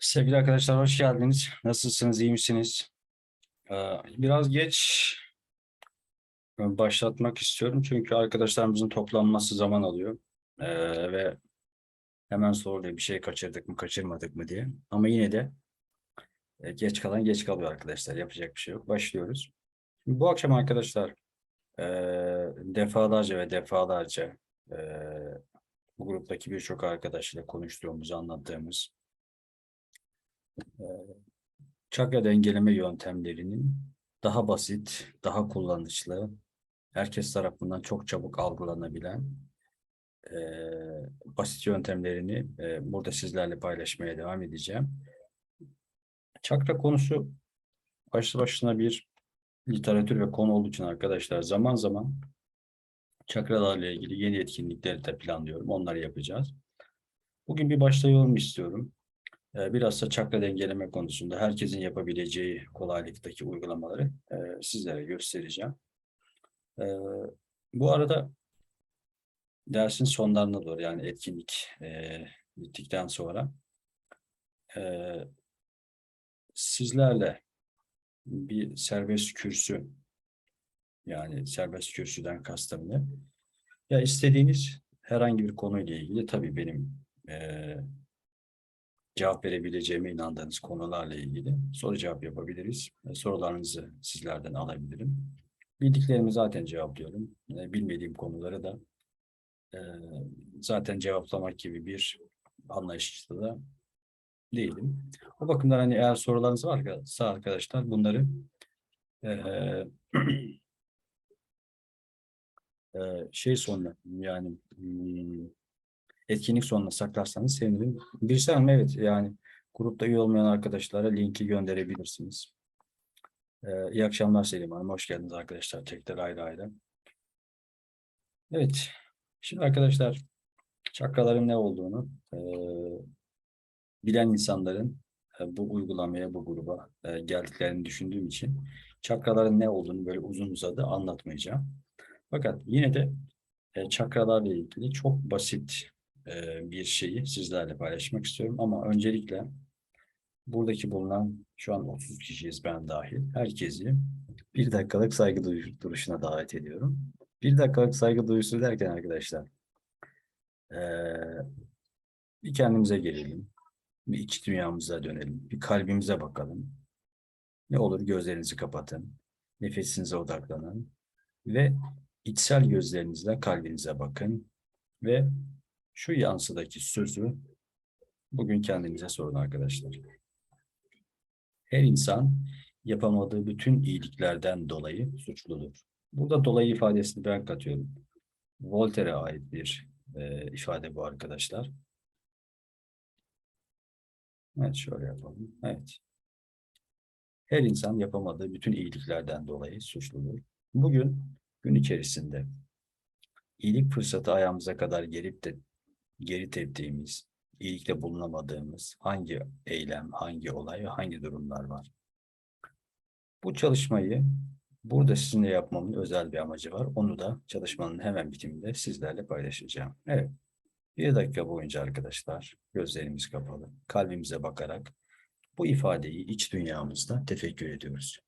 Sevgili arkadaşlar hoş geldiniz. Nasılsınız, iyi misiniz? Ee, Biraz geç başlatmak istiyorum çünkü arkadaşlarımızın toplanması zaman alıyor Ee, ve hemen soruluyor bir şey kaçırdık mı, kaçırmadık mı diye. Ama yine de e, geç kalan geç kalıyor arkadaşlar. Yapacak bir şey yok. Başlıyoruz. Şimdi bu akşam arkadaşlar e, defalarca ve defalarca e, bu gruptaki birçok arkadaşla konuştuğumuz, anlattığımız çakra dengeleme yöntemlerinin daha basit, daha kullanışlı, herkes tarafından çok çabuk algılanabilen eee, basit yöntemlerini eee, burada sizlerle paylaşmaya devam edeceğim. Çakra konusu başlı başına bir literatür ve konu olduğu için arkadaşlar zaman zaman çakralarla ilgili yeni etkinlikleri de planlıyorum. Onları yapacağız. Bugün bir başlayalım istiyorum. Ee, Biraz da çakra dengeleme konusunda herkesin yapabileceği kolaylıktaki uygulamaları e, sizlere göstereceğim. Ee, Bu arada dersin sonlarına doğru yani etkinlik e, bittikten sonra e, sizlerle bir serbest kürsü yani serbest kürsüden kastım ne? Ya istediğiniz herhangi bir konuyla ilgili tabii benim cevap verebileceğime inandığınız konularla ilgili soru cevap yapabiliriz. Sorularınızı sizlerden alabilirim. Bildiklerimi zaten cevaplıyorum. E, Bilmediğim konuları da e, zaten cevaplamak gibi bir anlayışta da değilim. O bakımdan hani eğer sorularınız varsa arkadaşlar bunları e, şey sonuna yani hmm, etkinlik sonuna saklarsanız sevinirim. Birisi Hanım evet yani grupta üye olmayan arkadaşlara linki gönderebilirsiniz. Ee, iyi akşamlar Selim Hanım. Hoş geldiniz arkadaşlar. Tekrar ayrı ayrı. Evet. Şimdi arkadaşlar çakraların ne olduğunu e, bilen insanların e, bu uygulamaya, bu gruba e, geldiklerini düşündüğüm için çakraların ne olduğunu böyle uzun uzadı anlatmayacağım. Fakat yine de e, çakralarla ilgili çok basit e, bir şeyi sizlerle paylaşmak istiyorum. Ama öncelikle buradaki bulunan şu an 30 kişiyiz ben dahil. Herkesi bir dakikalık saygı duruşuna davet ediyorum. Bir dakikalık saygı duyusu derken arkadaşlar e, bir kendimize gelelim. Bir iç dünyamıza dönelim. Bir kalbimize bakalım. Ne olur gözlerinizi kapatın. Nefesinize odaklanın. Ve içsel gözlerinizle kalbinize bakın. Ve şu yansıdaki sözü bugün kendinize sorun arkadaşlar. Her insan yapamadığı bütün iyiliklerden dolayı suçludur. Burada dolayı ifadesini ben katıyorum. Voltaire'e ait bir e, ifade bu arkadaşlar. Evet şöyle yapalım. Evet. Her insan yapamadığı bütün iyiliklerden dolayı suçludur. Bugün gün içerisinde iyilik fırsatı ayağımıza kadar gelip de geri teptiğimiz, iyilikte bulunamadığımız hangi eylem, hangi olay hangi durumlar var? Bu çalışmayı burada sizinle yapmamın özel bir amacı var. Onu da çalışmanın hemen bitiminde sizlerle paylaşacağım. Evet. Bir dakika boyunca arkadaşlar gözlerimiz kapalı, kalbimize bakarak bu ifadeyi iç dünyamızda tefekkür ediyoruz.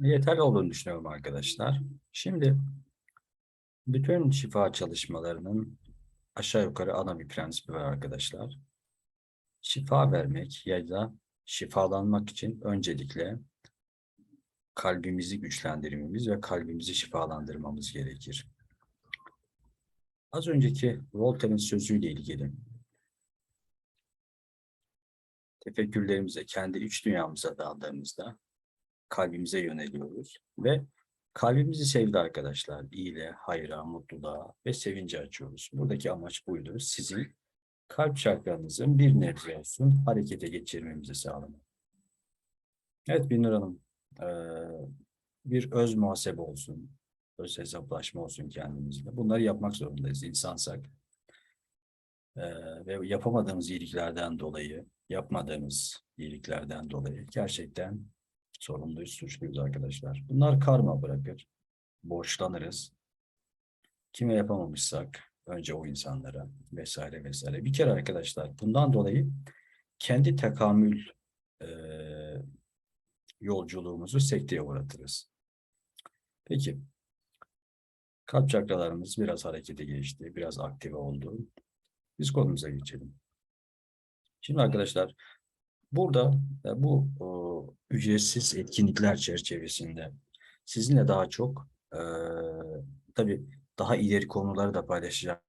Yeterli olduğunu düşünüyorum arkadaşlar. Şimdi bütün şifa çalışmalarının aşağı yukarı ana bir prensibi var arkadaşlar. Şifa vermek ya da şifalanmak için öncelikle kalbimizi güçlendirmemiz ve kalbimizi şifalandırmamız gerekir. Az önceki Voltaire'in sözüyle ilgili tefekkürlerimize, kendi iç dünyamıza daldığımızda kalbimize yöneliyoruz ve kalbimizi sevdi arkadaşlar. İyile, hayra, mutluluğa ve sevince açıyoruz. Buradaki amaç buydu. Sizin kalp çakranızın bir nebze olsun harekete geçirmemizi sağlamak. Evet Binur Hanım, bir öz muhasebe olsun, öz hesaplaşma olsun kendimizle. Bunları yapmak zorundayız insansak. Ve yapamadığımız iyiliklerden dolayı, yapmadığımız iyiliklerden dolayı gerçekten sorumluyuz, suçluyuz arkadaşlar. Bunlar karma bırakır, borçlanırız. Kime yapamamışsak önce o insanlara vesaire vesaire. Bir kere arkadaşlar bundan dolayı kendi tekamül eee, yolculuğumuzu sekteye uğratırız. Peki. Kalp çakralarımız biraz harekete geçti, biraz aktive oldu. Biz konumuza geçelim. Şimdi arkadaşlar burada e, bu o, ücretsiz etkinlikler çerçevesinde sizinle daha çok e, tabii daha ileri konuları da paylaşacağım